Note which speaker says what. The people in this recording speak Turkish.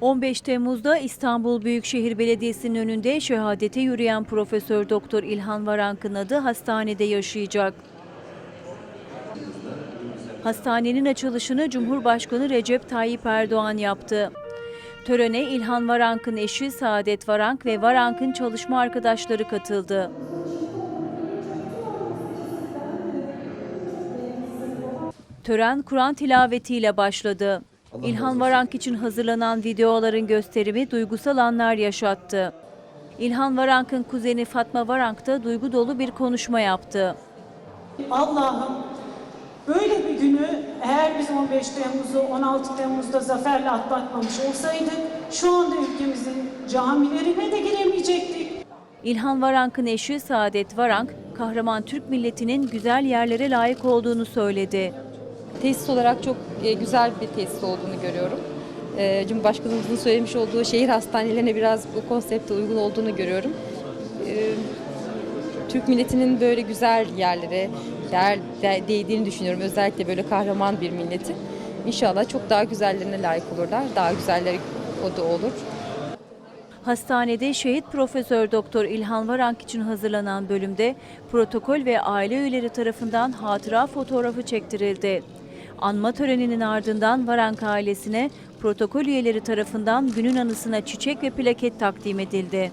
Speaker 1: 15 Temmuz'da İstanbul Büyükşehir Belediyesi'nin önünde şehadete yürüyen Profesör Doktor İlhan Varank'ın adı hastanede yaşayacak. Hastanenin açılışını Cumhurbaşkanı Recep Tayyip Erdoğan yaptı. Törene İlhan Varank'ın eşi Saadet Varank ve Varank'ın çalışma arkadaşları katıldı. Tören Kur'an tilavetiyle başladı. İlhan Varank için hazırlanan videoların gösterimi duygusal anlar yaşattı. İlhan Varank'ın kuzeni Fatma Varank da duygu dolu bir konuşma yaptı.
Speaker 2: Allah'ım böyle bir günü eğer biz 15 Temmuz'u 16 Temmuz'da zaferle atlatmamış olsaydık şu anda ülkemizin camilerine de giremeyecektik.
Speaker 1: İlhan Varank'ın eşi Saadet Varank, kahraman Türk milletinin güzel yerlere layık olduğunu söyledi.
Speaker 3: Tesis olarak çok e, güzel bir tesis olduğunu görüyorum. E, Cumhurbaşkanımızın söylemiş olduğu şehir hastanelerine biraz bu konsepte uygun olduğunu görüyorum. E, Türk milletinin böyle güzel yerlere değer, de- değdiğini düşünüyorum. Özellikle böyle kahraman bir milleti. İnşallah çok daha güzellerine layık olurlar. Daha güzelleri o da olur.
Speaker 1: Hastanede şehit Profesör Doktor İlhan Varank için hazırlanan bölümde protokol ve aile üyeleri tarafından hatıra fotoğrafı çektirildi. Anma töreninin ardından Varank ailesine protokol üyeleri tarafından günün anısına çiçek ve plaket takdim edildi.